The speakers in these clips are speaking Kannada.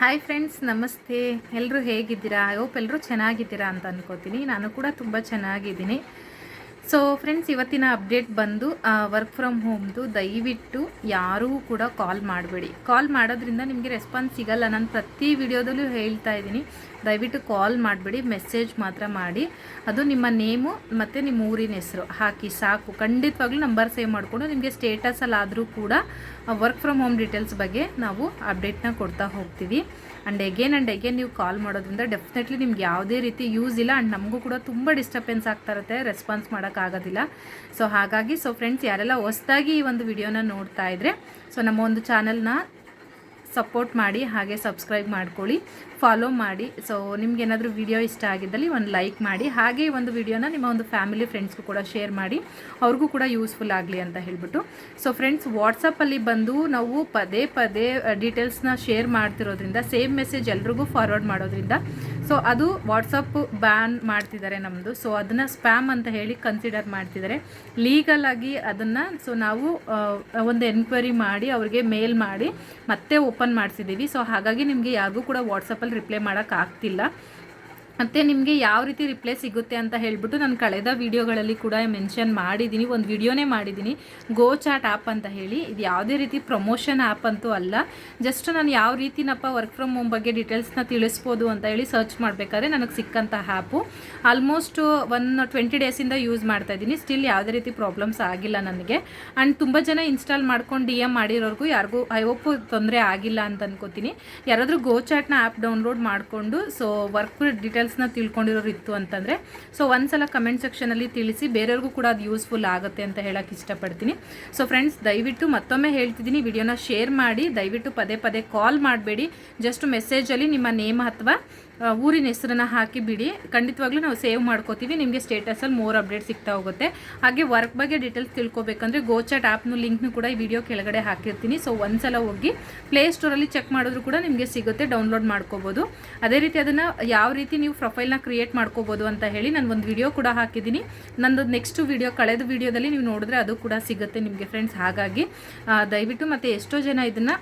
ಹಾಯ್ ಫ್ರೆಂಡ್ಸ್ ನಮಸ್ತೆ. ಎಲ್ಲರೂ ಹೇಗಿದ್ದೀರಾ? ಐ ಹೋಪ್ ಎಲ್ಲರೂ ಚೆನ್ನಾಗಿದ್ದೀರಾ ಅಂತ ಅನ್ಕೋತೀನಿ. ನಾನು ಕೂಡ ತುಂಬ ಚೆನ್ನಾಗಿದ್ದೀನಿ. ಸೊ ಫ್ರೆಂಡ್ಸ್ ಇವತ್ತಿನ ಅಪ್ಡೇಟ್ ಬಂದು ವರ್ಕ್ ಫ್ರಮ್ ಹೋಮ್ದು ದಯವಿಟ್ಟು ಯಾರೂ ಕೂಡ ಕಾಲ್ ಮಾಡಬೇಡಿ. ಕಾಲ್ ಮಾಡೋದ್ರಿಂದ ನಿಮಗೆ ರೆಸ್ಪಾನ್ಸ್ ಸಿಗಲ್ಲ. ನಾನು ಪ್ರತಿ ವಿಡಿಯೋದಲ್ಲೂ ಹೇಳ್ತಾ ಇದ್ದೀನಿ. ದಯವಿಟ್ಟು ಕಾಲ್ ಮಾಡಬೇಡಿ ಮೆಸೇಜ್ ಮಾತ್ರ ಮಾಡಿ. ಅದು ನಿಮ್ಮ ನೇಮು ಮತ್ತು ನಿಮ್ಮ ಊರಿನ ಹೆಸರು. ಹಾಕಿ ಸಾಕು. ಖಂಡಿತವಾಗ್ಲೂ ನಂಬರ್ ಸೇವ್ ಮಾಡಿಕೊಂಡು ನಿಮಗೆ ಸ್ಟೇಟಸಲ್ಲಾದರೂ ಕೂಡ ವರ್ಕ್ ಫ್ರಮ್ ಹೋಮ್ ಡೀಟೇಲ್ಸ್ ಬಗ್ಗೆ ನಾವು ಅಪ್ಡೇಟ್ನ ಕೊಡ್ತಾ ಹೋಗ್ತೀವಿ. ಆ್ಯಂಡ್ ಎಗೇನ್ ಆ್ಯಂಡ್ ಎಗೇನ್ ನೀವು ಕಾಲ್ ಮಾಡೋದ್ರಿಂದ ಡೆಫಿನೆಟ್ಲಿ ನಿಮ್ಗೆ ಯಾವುದೇ ರೀತಿ ಯೂಸ್ ಇಲ್ಲ. ಆ್ಯಂಡ್ ನಮಗೂ ಕೂಡ ತುಂಬ ಡಿಸ್ಟರ್ಬೆನ್ಸ್ ಆಗ್ತಾ ಇರುತ್ತೆ. ರೆಸ್ಪಾನ್ಸ್ ಮಾಡೋಕ್ಕಾಗೋದಿಲ್ಲ ಸೊ ಹಾಗಾಗಿ ಸೊ ಫ್ರೆಂಡ್ಸ್ ಯಾರೆಲ್ಲ ಹೊಸ್ದಾಗಿ ಈ ಒಂದು ವಿಡಿಯೋನ ನೋಡ್ತಾ ಇದ್ರೆ ಸೊ ನಮ್ಮ ಒಂದು ಚಾನಲ್ನ ಸಪೋರ್ಟ್ ಮಾಡಿ, ಹಾಗೆ ಸಬ್ಸ್ಕ್ರೈಬ್ ಮಾಡ್ಕೊಳ್ಳಿ ಫಾಲೋ ಮಾಡಿ. ಸೊ ನಿಮ್ಗೆ ಏನಾದರೂ ವಿಡಿಯೋ ಇಷ್ಟ ಆಗಿದ್ದಲ್ಲಿ ಒಂದು ಲೈಕ್ ಮಾಡಿ, ಹಾಗೆ ಒಂದು ವಿಡಿಯೋನ ನಿಮ್ಮ ಒಂದು ಫ್ಯಾಮಿಲಿ ಫ್ರೆಂಡ್ಸ್ಗೂ ಕೂಡ ಶೇರ್ ಮಾಡಿ, ಅವ್ರಿಗೂ ಕೂಡ ಯೂಸ್ಫುಲ್ ಆಗಲಿ ಅಂತ ಹೇಳ್ಬಿಟ್ಟು. ಸೊ ಫ್ರೆಂಡ್ಸ್ ವಾಟ್ಸಪ್ಪಲ್ಲಿ ಬಂದು ನಾವು ಪದೇ ಪದೇ ಡೀಟೇಲ್ಸ್ನ ಶೇರ್ ಮಾಡ್ತಿರೋದ್ರಿಂದ ಸೇಮ್ ಮೆಸೇಜ್ ಎಲ್ರಿಗೂ ಫಾರ್ವರ್ಡ್ ಮಾಡೋದ್ರಿಂದ ಸೊ ಅದು ವಾಟ್ಸಪ್ ಬ್ಯಾನ್ ಮಾಡ್ತಿದ್ದಾರೆ ನಮ್ಮದು ಸೊ ಅದನ್ನು ಸ್ಪ್ಯಾಮ್ ಅಂತ ಹೇಳಿ ಕನ್ಸಿಡರ್ ಮಾಡ್ತಿದ್ದಾರೆ. ಲೀಗಲ್ ಆಗಿ ಅದನ್ನು ಸೊ ನಾವು ಒಂದು ಎನ್ಕ್ವೈರಿ ಮಾಡಿ, ಅವ್ರಿಗೆ ಮೇಲ್ ಮಾಡಿ ಮತ್ತೆ ಓಪನ್ ಮಾಡಿಸಿದ್ದೀವಿ. ಸೊ ಹಾಗಾಗಿ ನಿಮಗೆ ಯಾರಿಗೂ ಕೂಡ ವಾಟ್ಸಪ್ಪಲ್ಲಿ ರಿಪ್ಲೈ ಮಾಡೋಕ್ಕಾಗ್ತಿಲ್ಲ ಮತ್ತು ನಿಮಗೆ ಯಾವ ರೀತಿ ರಿಪ್ಲೈ ಸಿಗುತ್ತೆ ಅಂತ ಹೇಳಿಬಿಟ್ಟು ನಾನು ಕಳೆದ ವಿಡಿಯೋಗಳಲ್ಲಿ ಕೂಡ ಮೆನ್ಷನ್ ಮಾಡಿದ್ದೀನಿ. ಒಂದು ವಿಡಿಯೋನೇ ಮಾಡಿದ್ದೀನಿ. ಗೋ ಚಾಟ್ ಆ್ಯಪ್ ಅಂತ ಹೇಳಿ. ಇದು ಯಾವುದೇ ರೀತಿ ಪ್ರಮೋಷನ್ ಆ್ಯಪ್ ಅಂತೂ ಅಲ್ಲ. ಜಸ್ಟ್ ನಾನು ಯಾವ ರೀತಿನಪ್ಪ ವರ್ಕ್ ಫ್ರಮ್ ಹೋಮ್ ಬಗ್ಗೆ ಡೀಟೇಲ್ಸ್ನ ತಿಳಿಸ್ಬೋದು ಅಂತ ಹೇಳಿ ಸರ್ಚ್ ಮಾಡಬೇಕಾದ್ರೆ ನನಗೆ ಸಿಕ್ಕಂಥ ಆ್ಯಪು ಆಲ್ಮೋಸ್ಟ್ ಒನ್ ಟ್ವೆಂಟಿ ಡೇಸಿಂದ ಯೂಸ್ ಮಾಡ್ತಾ ಇದ್ದೀನಿ. ಸ್ಟಿಲ್ ಯಾವುದೇ ರೀತಿ ಪ್ರಾಬ್ಲಮ್ಸ್ ಆಗಿಲ್ಲ ನನಗೆ. ಆ್ಯಂಡ್ ತುಂಬ ಜನ ಇನ್ಸ್ಟಾಲ್ ಮಾಡ್ಕೊಂಡು ಡಿ ಎಂ ಮಾಡಿರೋರ್ಗೂ ಯಾರಿಗೂ ಐ ಹೋಪ್ ತೊಂದರೆ ಆಗಿಲ್ಲ ಅಂತ ಅನ್ಕೋತೀನಿ. ಯಾರಾದರೂ ಗೋ ಚಾಟ್ನ ಆ್ಯಪ್ ಡೌನ್ಲೋಡ್ ಮಾಡಿಕೊಂಡು ಸೊ ವರ್ಕ್ ಡೀಟೇಲ್ಸ್ನ ತಿಳ್ಕೊಂಡಿರೋರು ಇತ್ತು ಅಂತಂದರೆ ಸೊ ಒಂದ್ಸಲ ಕಮೆಂಟ್ ಸೆಕ್ಷನಲ್ಲಿ ತಿಳಿಸಿ, ಬೇರೆಯವ್ರಿಗೂ ಕೂಡ ಅದು ಯೂಸ್ಫುಲ್ ಆಗುತ್ತೆ ಅಂತ ಹೇಳೋಕ್ಕೆ ಇಷ್ಟಪಡ್ತೀನಿ. ಸೊ ಫ್ರೆಂಡ್ಸ್ ದಯವಿಟ್ಟು ಮತ್ತೊಮ್ಮೆ ಹೇಳ್ತಿದ್ದೀನಿ, ವಿಡಿಯೋನ ಶೇರ್ ಮಾಡಿ, ದಯವಿಟ್ಟು ಪದೇ ಪದೇ ಕಾಲ್ ಮಾಡಬೇಡಿ. ಜಸ್ಟ್ ಮೆಸೇಜಲ್ಲಿ ನಿಮ್ಮ ನೇಮ್ ಅಥವಾ ಊರಿನ ಹೆಸರನ್ನ ಹಾಕಿ ಬಿಡಿ ಖಂಡಿತವಾಗ್ಲೂ ನಾವು ಸೇವ್ ಮಾಡ್ಕೋತೀವಿ, ನಿಮಗೆ ಸ್ಟೇಟಸಲ್ಲಿ ಮೋರ್ ಅಪ್ಡೇಟ್ ಸಿಗ್ತಾ ಹೋಗುತ್ತೆ. ಹಾಗೆ ವರ್ಕ್ ಬಗ್ಗೆ ಡೀಟೇಲ್ಸ್ ತಿಳ್ಕೊಬೇಕಂದ್ರೆ ಗೋಚಾಟ್ ಆ್ಯಪ್ನು ಲಿಂಕ್ನು ಕೂಡ ಈ ವಿಡಿಯೋ ಕೆಳಗಡೆ ಹಾಕಿರ್ತೀನಿ. ಸೊ ಒಂದ್ಸಲ ಹೋಗಿ ಪ್ಲೇಸ್ಟೋರಲ್ಲಿ ಚೆಕ್ ಮಾಡಿದ್ರು ಕೂಡ ನಿಮಗೆ ಸಿಗುತ್ತೆ ಡೌನ್ಲೋಡ್ ಮಾಡ್ಕೋಬೋದು. ಅದೇ ರೀತಿ ಅದನ್ನು ಯಾವ ರೀತಿ ನೀವು ಪ್ರೊಫೈಲ್ನ ಕ್ರಿಯೇಟ್ ಮಾಡ್ಕೋಬೋದು ಅಂತ ಹೇಳಿ ನಾನು ಒಂದು ವಿಡಿಯೋ ಕೂಡ ಹಾಕಿದ್ದೀನಿ. ನಂದು ನೆಕ್ಸ್ಟ್ ವಿಡಿಯೋ ಕಳೆದ ವಿಡಿಯೋದಲ್ಲಿ ನೀವು ನೋಡಿದ್ರೆ ಅದು ಕೂಡ ಸಿಗುತ್ತೆ ನಿಮಗೆ ಫ್ರೆಂಡ್ಸ್ ಹಾಗಾಗಿ ದಯವಿಟ್ಟು ಮತ್ತು ಎಷ್ಟೋ ಜನ ಇದನ್ನು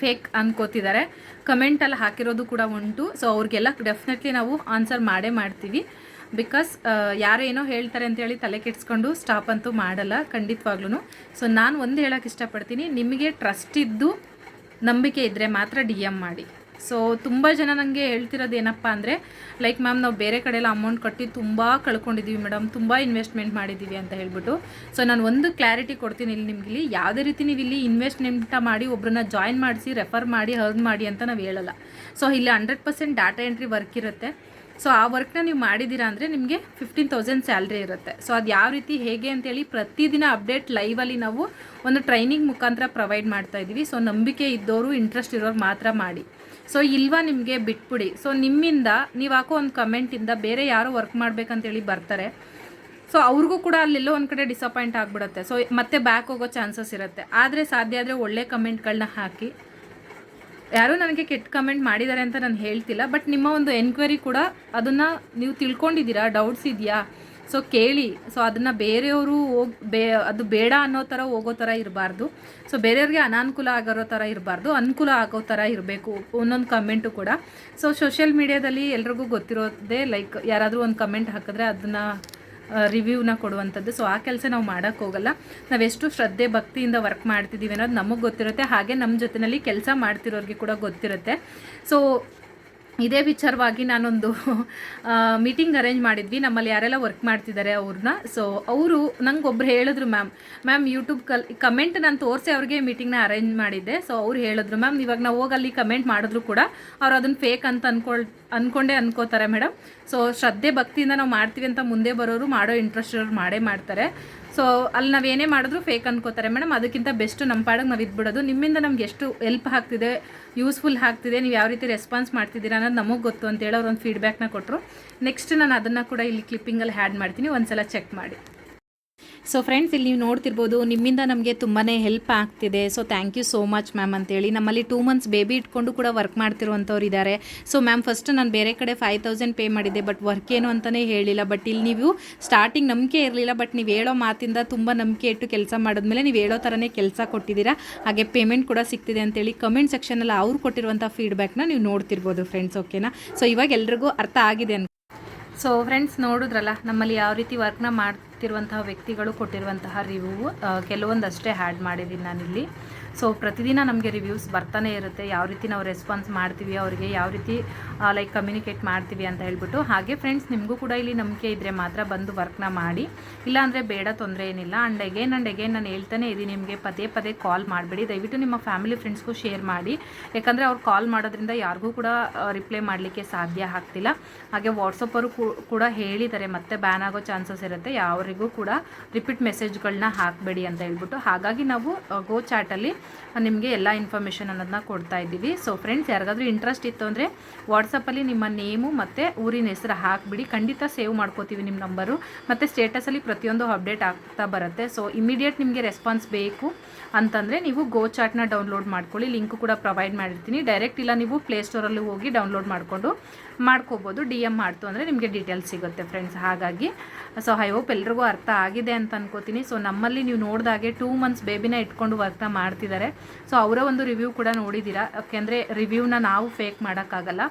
ಫೇಕ್ ಅಂದ್ಕೋತಿದ್ದಾರೆ ಕಮೆಂಟಲ್ಲಿ ಹಾಕಿರೋದು ಕೂಡ ಉಂಟು. ಸೊ ಅವ್ರಿಗೆಲ್ಲ ಡೆಫಿನೆಟ್ಲಿ ನಾವು ಆನ್ಸರ್ ಮಾಡೇ ಮಾಡ್ತೀವಿ. ಬಿಕಾಸ್ ಯಾರೇನೋ ಹೇಳ್ತಾರೆ ಅಂತೇಳಿ ತಲೆ ಕೆಡಿಸ್ಕೊಂಡು ಸ್ಟಾಪ್ ಅಂತೂ ಮಾಡಲ್ಲ ಖಂಡಿತವಾಗ್ಲೂ ಸೊ ನಾನು ಒಂದು ಹೇಳೋಕ್ಕೆ ಇಷ್ಟಪಡ್ತೀನಿ. ನಿಮಗೆ ಟ್ರಸ್ಟ್ ಇದ್ದು ನಂಬಿಕೆ ಇದ್ದರೆ ಮಾತ್ರ ಡಿ ಎಂ ಮಾಡಿ. ಸೊ ತುಂಬ ಜನ ನನಗೆ ಹೇಳ್ತಿರೋದು ಏನಪ್ಪ ಅಂದರೆ ಲೈಕ್ ಮ್ಯಾಮ್ ನಾವು ಬೇರೆ ಕಡೆ ಎಲ್ಲ ಅಮೌಂಟ್ ಕಟ್ಟಿ ತುಂಬ ಕಳ್ಕೊಂಡಿದ್ದೀವಿ ಮೇಡಮ್ ತುಂಬ ಇನ್ವೆಸ್ಟ್ಮೆಂಟ್ ಮಾಡಿದ್ದೀವಿ ಅಂತ ಹೇಳ್ಬಿಟ್ಟು. ಸೊ ನಾನು ಒಂದು ಕ್ಲಾರಿಟಿ ಕೊಡ್ತೀನಿ ಇಲ್ಲಿ ನಿಮಗೆ ಇಲ್ಲಿ. ಯಾವುದೇ ರೀತಿ ನೀವು ಇಲ್ಲಿ ಇನ್ವೆಸ್ಟ್ಮೆಂಟ್ ಮಾಡಿ ಒಬ್ಬರನ್ನ ಜಾಯಿನ್ ಮಾಡಿಸಿ ರೆಫರ್ ಮಾಡಿ ಹರ್ನ್ ಮಾಡಿ ಅಂತ ನಾವು ಹೇಳಲ್ಲ. ಸೊ ಇಲ್ಲಿ hundred percent data entry work ಇರುತ್ತೆ. ಸೊ ಆ ವರ್ಕ್ನ ನೀವು ಮಾಡಿದ್ದೀರಾ ಅಂದರೆ ನಿಮಗೆ ಫಿಫ್ಟೀನ್ ತೌಸಂಡ್ ಸ್ಯಾಲ್ರಿ ಇರುತ್ತೆ. ಸೊ ಅದು ಯಾವ ರೀತಿ, ಹೇಗೆ ಅಂತೇಳಿ ಪ್ರತಿದಿನ ಅಪ್ಡೇಟ್ ಲೈವಲ್ಲಿ ನಾವು ಒಂದು ಟ್ರೈನಿಂಗ್ ಮುಖಾಂತರ ಪ್ರೊವೈಡ್ ಮಾಡ್ತಾ ಇದ್ದೀವಿ ಸೊ ನಂಬಿಕೆ ಇದ್ದವರು ಇಂಟ್ರೆಸ್ಟ್ ಇರೋರು ಮಾತ್ರ ಮಾಡಿ. ಸೊ ಇಲ್ವಾ ನಿಮಗೆ ಬಿಟ್ಬಿಡಿ. ಸೊ ನಿಮ್ಮಿಂದ ನೀವು ಹಾಕೋ ಒಂದು ಕಮೆಂಟಿಂದ ಬೇರೆ ಯಾರು ವರ್ಕ್ ಮಾಡ್ಬೇಕಂತೇಳಿ ಬರ್ತಾರೆ. ಸೊ ಅವ್ರಿಗೂ ಕೂಡ ಅಲ್ಲೆಲ್ಲೋ ಒಂದು ಕಡೆ ಡಿಸಪಾಯಿಂಟ್ ಆಗಿಬಿಡುತ್ತೆ. ಸೊ ಮತ್ತೆ ಬ್ಯಾಕ್ ಹೋಗೋ ಚಾನ್ಸಸ್ ಇರುತ್ತೆ. ಆದರೆ ಸಾಧ್ಯ ಆದರೆ ಒಳ್ಳೆ ಕಮೆಂಟ್ಗಳನ್ನ ಹಾಕಿ. ಯಾರೂ ನನಗೆ ಕೆಟ್ಟ ಕಮೆಂಟ್ ಮಾಡಿದ್ದಾರೆ ಅಂತ ನಾನು ಹೇಳ್ತಿಲ್ಲ, ಬಟ್ ನಿಮ್ಮ ಒಂದು ಎನ್ಕ್ವೈರಿ ಕೂಡ ಅದನ್ನು ನೀವು ತಿಳ್ಕೊಂಡಿದ್ದೀರಾ? ಡೌಟ್ಸ್ ಇದೆಯಾ? ಸೊ ಕೇಳಿ. ಸೊ ಅದನ್ನು ಬೇರೆಯವರು ಹೋಗಿ ಬೇ ಅದು ಬೇಡ ಅನ್ನೋ ಥರ ಹೋಗೋ ಥರ ಇರಬಾರ್ದು. ಸೊ ಬೇರೆಯವ್ರಿಗೆ ಅನಾನುಕೂಲ ಆಗಿರೋ ಥರ ಇರಬಾರ್ದು. ಅನುಕೂಲ ಆಗೋ ಥರ ಇರಬೇಕು. ಒಂದೊಂದು ಕಮೆಂಟು ಕೂಡ. ಸೊ ಸೋಷಿಯಲ್ ಮೀಡಿಯಾದಲ್ಲಿ ಎಲ್ರಿಗೂ ಗೊತ್ತಿರೋದೇ ಲೈಕ್ ಯಾರಾದರೂ ಒಂದು ಕಮೆಂಟ್ ಹಾಕಿದ್ರೆ ಅದನ್ನು ರಿವ್ಯೂನ ಕೊಡುವಂಥದ್ದು ಸೊ ಆ ಕೆಲಸ ನಾವು ಮಾಡೋಕ್ಕೆ ಹೋಗಲ್ಲ. ನಾವೆಷ್ಟು ಶ್ರದ್ಧೆ, ಭಕ್ತಿಯಿಂದ ವರ್ಕ್ ಮಾಡ್ತಿದ್ದೀವಿ ಅನ್ನೋದು ನಮಗೆ ಗೊತ್ತಿರುತ್ತೆ. ಹಾಗೆ ನಮ್ಮ ಜೊತೆಯಲ್ಲಿ ಕೆಲಸ ಮಾಡ್ತಿರೋರಿಗೆ ಕೂಡ ಗೊತ್ತಿರುತ್ತೆ. ಸೊ ಇದೇ ವಿಚಾರವಾಗಿ ನಾನೊಂದು ಮೀಟಿಂಗ್ ಅರೇಂಜ್ ಮಾಡಿದ್ವಿ. ನಮ್ಮಲ್ಲಿ ಯಾರೆಲ್ಲ ವರ್ಕ್ ಮಾಡ್ತಿದ್ದಾರೆ ಅವ್ರನ್ನ. ಸೊ ಅವರು ನಂಗೆ ಒಬ್ರು ಹೇಳಿದ್ರು ಮ್ಯಾಮ್ ಮ್ಯಾಮ್ ಯೂಟ್ಯೂಬ್ ಕಲ್ ಕಮೆಂಟ್ ನಾನು ತೋರಿಸಿ ಅವ್ರಿಗೆ ಮೀಟಿಂಗ್ನ ಅರೇಂಜ್ ಮಾಡಿದ್ದೆ. ಸೊ ಅವ್ರು ಹೇಳಿದ್ರು ಮ್ಯಾಮ್ ಇವಾಗ ನಾವು ಹೋಗಿ ಅಲ್ಲಿ ಕಮೆಂಟ್ ಮಾಡಿದ್ರು ಕೂಡ ಅವ್ರು ಅದನ್ನು ಫೇಕ್ ಅಂತ ಅನ್ಕೊಳ್ ಅಂದ್ಕೊಂಡೇ ಅನ್ಕೋತಾರೆ ಮೇಡಮ್ ಸೊ ಶ್ರದ್ಧೆ, ಭಕ್ತಿಯಿಂದ ನಾವು ಮಾಡ್ತೀವಿ ಅಂತ ಮುಂದೆ ಬರೋರು ಮಾಡೋ ಇಂಟ್ರೆಸ್ಟ್ ಇರೋರು ಮಾಡೇ ಮಾಡ್ತಾರೆ. ಸೊ ಅಲ್ಲಿ ನಾವು ಏನೇ ಮಾಡಿದ್ರು ಫೇಕ್ ಅನ್ಕೋತಾರೆ. ಮೇಡಮ್ ಅದಕ್ಕಿಂತ ಬೆಸ್ಟ್ ನಮ್ಮ ಪಾಡಿಗೆ ನಾವು ಇದ್ಬಿಡೋದು. ನಿಮ್ಮಿಂದ ನಮ್ಗೆ ಎಷ್ಟು ಹೆಲ್ಪ್ ಆಗ್ತಿದೆ ಯೂಸ್ಫುಲ್ ಆಗ್ತಿದೆ, ನೀವು ಯಾವ ರೀತಿ ರೆಸ್ಪಾನ್ಸ್ ಮಾಡ್ತಿದ್ದೀರಾ ಅನ್ನೋದು ನಮಗೆ ಗೊತ್ತು ಅಂತೇಳಿ ಅವ್ರು ಒಂದು ಫೀಡ್ಬ್ಯಾಕ್ನ ಕೊಟ್ಟರು ನೆಕ್ಸ್ಟ್ ನಾನು ಅದನ್ನು ಕೂಡ ಇಲ್ಲಿ ಕ್ಲಿಪ್ಪಿಂಗಲ್ಲಿ ಹ್ಯಾಡ್ ಮಾಡ್ತೀನಿ. ಒಂದು ಸಲ ಚೆಕ್ ಮಾಡಿ. ಸೊ ಫ್ರೆಂಡ್ಸ್ ಇಲ್ಲಿ ನೀವು ನೋಡ್ತಿರ್ಬೋದು, ನಿಮ್ಮಿಂದ ನಮಗೆ ತುಂಬಾ ಹೆಲ್ಪ್ ಆಗ್ತಿದೆ. So thank you so much ma'am ಅಂತೇಳಿ. ನಮ್ಮಲ್ಲಿ ಟೂ ಮಂತ್ಸ್ ಬೇಬಿ ಇಟ್ಕೊಂಡು ಕೂಡ ವರ್ಕ್ ಮಾಡ್ತಿರುವಂಥವ್ರು ಇದ್ದಾರೆ. ಸೊ ಮ್ಯಾಮ್ ಫಸ್ಟ್ ನಾನು ಬೇರೆ ಕಡೆ ಫೈವ್ ತೌಸಂಡ್ ಪೇ ಮಾಡಿದ್ದೆ ಬಟ್ ವರ್ಕ್ ಏನು ಅಂತಲೇ ಹೇಳಿಲ್ಲ. ಬಟ್ ಇಲ್ಲಿ ನೀವು ಸ್ಟಾರ್ಟಿಂಗ್ ನಂಬಿಕೆ ಇರಲಿಲ್ಲ ಬಟ್ ನೀವು ಹೇಳೋ ಮಾತಿಂದ ತುಂಬ ನಂಬಿಕೆ ಇಟ್ಟು ಕೆಲಸ ಮಾಡಿದ್ಮೇಲೆ ನೀವು ಹೇಳೋ ಥರನೇ ಕೆಲಸ ಕೊಟ್ಟಿದ್ದೀರಾ? ಹಾಗೆ ಪೇಮೆಂಟ್ ಕೂಡ ಸಿಗ್ತಿದೆ ಅಂತೇಳಿ ಕಮೆಂಟ್ ಸೆಕ್ಷನಲ್ಲಿ ಅವ್ರು ಕೊಟ್ಟಿರುವಂಥ ಫೀಡ್ಬ್ಯಾಕ್ನ ನೀವು ನೋಡ್ತಿರ್ಬೋದು ಫ್ರೆಂಡ್ಸ್ ಓಕೆನಾ ಸೊ ಇವಾಗ ಎಲ್ರಿಗೂ ಅರ್ಥ ಆಗಿದೆ ಅನ್ಕೊ ಸೊ ಫ್ರೆಂಡ್ಸ್ ನೋಡಿದ್ರಲ್ಲ, ನಮ್ಮಲ್ಲಿ ಯಾವ ರೀತಿ ವರ್ಕ್ನ ಮಾಡ್ತಿರುವಂತಹ ವ್ಯಕ್ತಿಗಳು ಕೊಟ್ಟಿರುವಂತಹ ರಿವ್ಯೂ ಕೆಲವೊಂದಷ್ಟೇ ಹ್ಯಾಡ್ ಮಾಡಿದ್ದೀನಿ ನಾನಿಲ್ಲಿ. ಸೊ ಪ್ರತಿದಿನ ನಮಗೆ ರಿವ್ಯೂಸ್ ಬರ್ತಾನೆ ಇರುತ್ತೆ. ಯಾವ ರೀತಿ ನಾವು ರೆಸ್ಪಾನ್ಸ್ ಮಾಡ್ತೀವಿ, ಅವರಿಗೆ ಯಾವ ರೀತಿ ಲೈಕ್ ಕಮ್ಯುನಿಕೇಟ್ ಮಾಡ್ತೀವಿ ಅಂತ ಹೇಳ್ಬಿಟ್ಟು. ಹಾಗೆ ಫ್ರೆಂಡ್ಸ್ ನಿಮಗೂ ಕೂಡ ಇಲ್ಲಿ ನಂಬಿಕೆ ಇದ್ದರೆ ಮಾತ್ರ ಬಂದು ವರ್ಕ್ನ ಮಾಡಿ. ಇಲ್ಲಾಂದರೆ ಬೇಡ, ತೊಂದರೆ ಏನಿಲ್ಲ. ಆ್ಯಂಡ್ ಅಗೇನ್ ಆ್ಯಂಡ್ ಅಗೇನ್ ನಾನು ಹೇಳ್ತಾನೆ ಇದ್ದೀನಿ ನಿಮಗೆ. ಪದೇ ಪದೇ ಕಾಲ್ ಮಾಡಬೇಡಿ. ದಯವಿಟ್ಟು ನಿಮ್ಮ ಫ್ಯಾಮಿಲಿ ಫ್ರೆಂಡ್ಸ್ಗೂ ಶೇರ್ ಮಾಡಿ. ಯಾಕಂದರೆ ಅವ್ರು ಕಾಲ್ ಮಾಡೋದ್ರಿಂದ ಯಾರಿಗೂ ಕೂಡ ರಿಪ್ಲೈ ಮಾಡಲಿಕ್ಕೆ ಸಾಧ್ಯ ಆಗ್ತಿಲ್ಲ. ಹಾಗೆ ವಾಟ್ಸಪ್ಪರು ಕೂಡ ಹೇಳಿದ್ದಾರೆ. ಮತ್ತೆ ಬ್ಯಾನ್ ಆಗೋ ಚಾನ್ಸಸ್ ಇರುತ್ತೆ. ಯಾವರಿಗೂ ಕೂಡ ರಿಪೀಟ್ ಮೆಸೇಜ್ಗಳನ್ನ ಹಾಕಬೇಡಿ ಅಂತ ಹೇಳ್ಬಿಟ್ಟು. ಹಾಗಾಗಿ ನಾವು ಗೋ ಚಾಟಲ್ಲಿ ನಿಮಗೆ ಎಲ್ಲ ಇನ್ಫಾರ್ಮೇಷನ್ ಅನ್ನೋದನ್ನ ಕೊಡ್ತಾ ಇದ್ದೀವಿ. ಸೊ ಫ್ರೆಂಡ್ಸ್ ಯಾರಿಗಾದ್ರೂ ಇಂಟ್ರೆಸ್ಟ್ ಇತ್ತು ಅಂದರೆ ವಾಟ್ಸಪ್ಪಲ್ಲಿ ನಿಮ್ಮ ನೇಮು ಮತ್ತು ಊರಿನ ಹೆಸರು ಹಾಕಿಬಿಡಿ. ಖಂಡಿತ ಸೇವ್ ಮಾಡ್ಕೋತೀವಿ ನಿಮ್ಮ ನಂಬರು ಮತ್ತು ಸ್ಟೇಟಸಲ್ಲಿ ಪ್ರತಿಯೊಂದು ಅಪ್ಡೇಟ್ ಆಗ್ತಾ ಬರುತ್ತೆ. ಸೊ ಇಮಿಡಿಯೇಟ್ ನಿಮಗೆ ರೆಸ್ಪಾನ್ಸ್ ಬೇಕು ಅಂತಂದರೆ ನೀವು ಗೋ ಚಾಟ್ನ ಡೌನ್ಲೋಡ್ ಮಾಡ್ಕೊಳ್ಳಿ. ಲಿಂಕ್ ಕೂಡ ಪ್ರೊವೈಡ್ ಮಾಡಿರ್ತೀನಿ. ಡೈರೆಕ್ಟ್ ಇಲ್ಲ ನೀವು ಪ್ಲೇಸ್ಟೋರಲ್ಲಿ ಹೋಗಿ ಡೌನ್ಲೋಡ್ ಮಾಡಿಕೊಂಡು ಮಾಡ್ಕೋಬೋದು, ಡಿ ಎಂ ಮಾಡ್ತು ಅಂದರೆ ನಿಮಗೆ ಡೀಟೇಲ್ಸ್ ಸಿಗುತ್ತೆ ಫ್ರೆಂಡ್ಸ್ ಹಾಗಾಗಿ ಸೊ ಐ ಹೋಪ್ ಎಲ್ರಿಗೂ ಅರ್ಥ ಆಗಿದೆ ಅಂತ ಅನ್ಕೋತೀನಿ. ಸೊ ನಮ್ಮಲ್ಲಿ ನೀವು ನೋಡಿದಾಗೆ ಟೂ ಮಂತ್ಸ್ ಬೇಬಿನ ಇಟ್ಕೊಂಡು ವರ್ಕ್ನ ಮಾಡ್ತಿದ್ದಾರೆ ಸೊ ಅವರ ಒಂದು ರಿವ್ಯೂ ಕೂಡ ನೋಡಿದ್ದೀರಾ ಯಾಕೆಂದರೆ ರಿವ್ಯೂನ ನಾವು ಫೇಕ್ ಮಾಡೋಕ್ಕಾಗಲ್ಲ.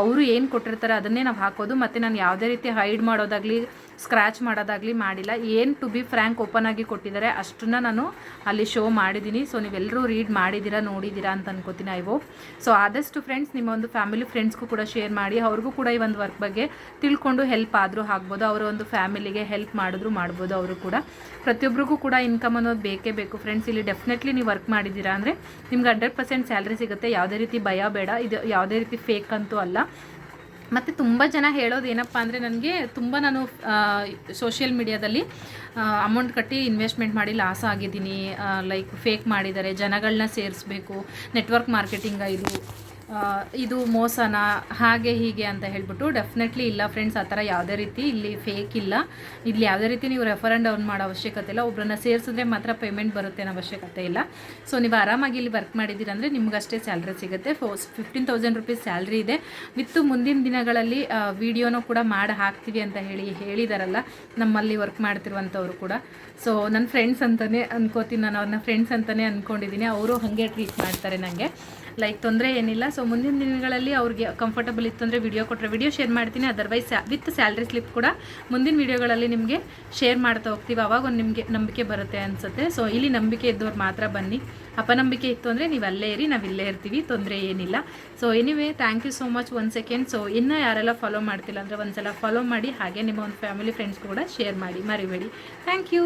ಅವರು ಏನು ಕೊಟ್ಟಿರ್ತಾರೆ ಅದನ್ನೇ ನಾವು ಹಾಕೋದು. ಮತ್ತು ನಾನು ಯಾವುದೇ ರೀತಿ ಹೈಡ್ ಮಾಡೋದಾಗಲಿ ಸ್ಕ್ರ್ಯಾಚ್ ಮಾಡೋದಾಗಲಿ ಮಾಡಿಲ್ಲ. ಏನು ಟು ಬಿ ಫ್ರ್ಯಾಂಕ್ ಓಪನ್ ಆಗಿ ಕೊಟ್ಟಿದ್ದಾರೆ ಅಷ್ಟನ್ನ ನಾನು ಅಲ್ಲಿ ಶೋ ಮಾಡಿದ್ದೀನಿ. ಸೊ ನೀವೆಲ್ಲರೂ ರೀಡ್ ಮಾಡಿದ್ದೀರಾ, ನೋಡಿದ್ದೀರಾ ಅಂತ ಅನ್ಕೋತೀನಿ ಐ ಹೋಪ್ ಸೊ ಆದಷ್ಟು ಫ್ರೆಂಡ್ಸ್ ನಿಮ್ಮ ಒಂದು ಫ್ಯಾಮಿಲಿ ಫ್ರೆಂಡ್ಸ್ಗೂ ಕೂಡ ಶೇರ್ ಮಾಡಿ. ಅವ್ರಿಗೂ ಕೂಡ ಈ ಒಂದು ವರ್ಕ್ ಬಗ್ಗೆ ತಿಳ್ಕೊಂಡು ಹೆಲ್ಪ್ ಆದರೂ ಆಗ್ಬೋದು. ಅವರ ಒಂದು ಫ್ಯಾಮಿಲಿಗೆ ಹೆಲ್ಪ್ ಮಾಡಿದ್ರು ಮಾಡ್ಬೋದು ಅವರು ಕೂಡ. ಪ್ರತಿಯೊಬ್ಬರಿಗೂ ಕೂಡ ಇನ್ಕಮ್ ಅನ್ನೋದು ಬೇಕೇ ಬೇಕು. ಫ್ರೆಂಡ್ಸ್ ಇಲ್ಲಿ ಡೆಫಿನೆಟ್ಲಿ ನೀವು ವರ್ಕ್ ಮಾಡಿದ್ದೀರಾ ಅಂದರೆ ನಿಮ್ಗೆ ಹಂಡ್ರೆಡ್ ಪರ್ಸೆಂಟ್ ಸ್ಯಾಲ್ರಿ ಸಿಗುತ್ತೆ. ಯಾವುದೇ ರೀತಿ ಭಯ ಬೇಡ. ಇದು ಯಾವುದೇ ರೀತಿ ಫೇಕ್ ಅಂತೂ ಅಲ್ಲ. ಮತ್ತು ತುಂಬ ಜನ ಹೇಳೋದು ಏನಪ್ಪ ಅಂದರೆ ನನಗೆ ತುಂಬ ನಾನು ಸೋಷಿಯಲ್ ಮೀಡಿಯಾದಲ್ಲಿ ಅಮೌಂಟ್ ಕಟ್ಟಿ ಇನ್ವೆಸ್ಟ್ಮೆಂಟ್ ಮಾಡಿ ಲಾಸ್ ಆಗಿದ್ದೀನಿ ಲೈಕ್ ಫೇಕ್ ಮಾಡಿದ್ದಾರೆ ಜನಗಳನ್ನ ಸೇರಿಸ್ಬೇಕು ನೆಟ್ವರ್ಕ್ ಮಾರ್ಕೆಟಿಂಗ ಇದು. ಇದು ಮೋಸನ, ಹಾಗೆ ಹೀಗೆ ಅಂತ ಹೇಳ್ಬಿಟ್ಟು ಡೆಫಿನೆಟ್ಲಿ ಇಲ್ಲ ಫ್ರೆಂಡ್ಸ್ ಆ ಥರ ಯಾವುದೇ ರೀತಿ ಇಲ್ಲಿ ಫೇಕ್ ಇಲ್ಲ. ಇಲ್ಲಿ ಯಾವುದೇ ರೀತಿ ನೀವು ರೆಫರ್ ಆ್ಯಂಡ್ ಡೌನ್ ಮಾಡೋ ಅವಶ್ಯಕತೆ ಇಲ್ಲ. ಒಬ್ಬರನ್ನ ಸೇರಿಸಿದ್ರೆ ಮಾತ್ರ ಪೇಮೆಂಟ್ ಬರುತ್ತೆ ಅನ್ನೋ ಅವಶ್ಯಕತೆ ಇಲ್ಲ. ಸೊ ನೀವು ಆರಾಮಾಗಿ ಇಲ್ಲಿ ವರ್ಕ್ ಮಾಡಿದ್ದೀರ ಅಂದರೆ ನಿಮಗಷ್ಟೇ ಸ್ಯಾಲ್ರಿ ಸಿಗುತ್ತೆ. ಫೋಸ್ ಫಿಫ್ಟೀನ್ ತೌಸಂಡ್ ರುಪೀಸ್ ಸ್ಯಾಲ್ರಿ ಇದೆ. ವಿತ್ತು ಮುಂದಿನ ದಿನಗಳಲ್ಲಿ ವಿಡಿಯೋನೂ ಕೂಡ ಮಾಡಿ ಹಾಕ್ತೀವಿ ಅಂತ ಹೇಳಿ ಹೇಳಿದಾರಲ್ಲ, ನಮ್ಮಲ್ಲಿ ವರ್ಕ್ ಮಾಡ್ತಿರುವಂಥವ್ರು ಕೂಡ. ಸೊ ನನ್ನ ಫ್ರೆಂಡ್ಸ್ ಅಂತಲೇ ಅನ್ಕೋತೀನಿ ನಾನು. ಅವ್ರನ್ನ ಫ್ರೆಂಡ್ಸ್ ಅಂತಲೇ ಅಂದ್ಕೊಂಡಿದ್ದೀನಿ ಅವರು ಹಾಗೆ ಟ್ರೀಟ್ ಮಾಡ್ತಾರೆ ನನಗೆ ಲೈಕ್ ತೊಂದರೆ ಏನಿಲ್ಲ. ಸೊ ಮುಂದಿನ ದಿನಗಳಲ್ಲಿ ಅವ್ರಿಗೆ ಕಂಫರ್ಟಬಲ್ ಇತ್ತು ಅಂದರೆ ವಿಡಿಯೋ ಕೊಟ್ಟರೆ ವಿಡಿಯೋ ಶೇರ್ ಮಾಡ್ತೀನಿ. ಅದರ್ವೈಸ್ ವಿತ್ ಸ್ಯಾಲ್ರಿ ಸ್ಲಿಪ್ ಕೂಡ ಮುಂದಿನ ವಿಡಿಯೋಗಳಲ್ಲಿ ನಿಮಗೆ ಶೇರ್ ಮಾಡ್ತಾ ಹೋಗ್ತೀವಿ. ಅವಾಗ ಒಂದು ನಿಮಗೆ ನಂಬಿಕೆ ಬರುತ್ತೆ ಅನಿಸುತ್ತೆ. ಸೊ ಇಲ್ಲಿ ನಂಬಿಕೆ ಇದ್ದವ್ರು ಮಾತ್ರ ಬನ್ನಿ. ಅಪನಂಬಿಕೆ ಇತ್ತು ಅಂದರೆ ನೀವು ಅಲ್ಲೇ ಇರಿ, ನಾವು ಇಲ್ಲೇ ಇರ್ತೀವಿ, ತೊಂದರೆ ಏನಿಲ್ಲ. So anyway thank you so much one second so ಇನ್ನೂ ಯಾರೆಲ್ಲ ಫಾಲೋ ಮಾಡ್ತಿಲ್ಲ ಅಂದರೆ ಒಂದು ಸಲ ಫಾಲೋ ಮಾಡಿ, ಹಾಗೆ ನಿಮ್ಮ ಒಂದು ಫ್ಯಾಮಿಲಿ ಫ್ರೆಂಡ್ಸ್ ಕೂಡ ಶೇರ್ ಮಾಡಿ. ಮರಿಬೇಡಿ. Thank you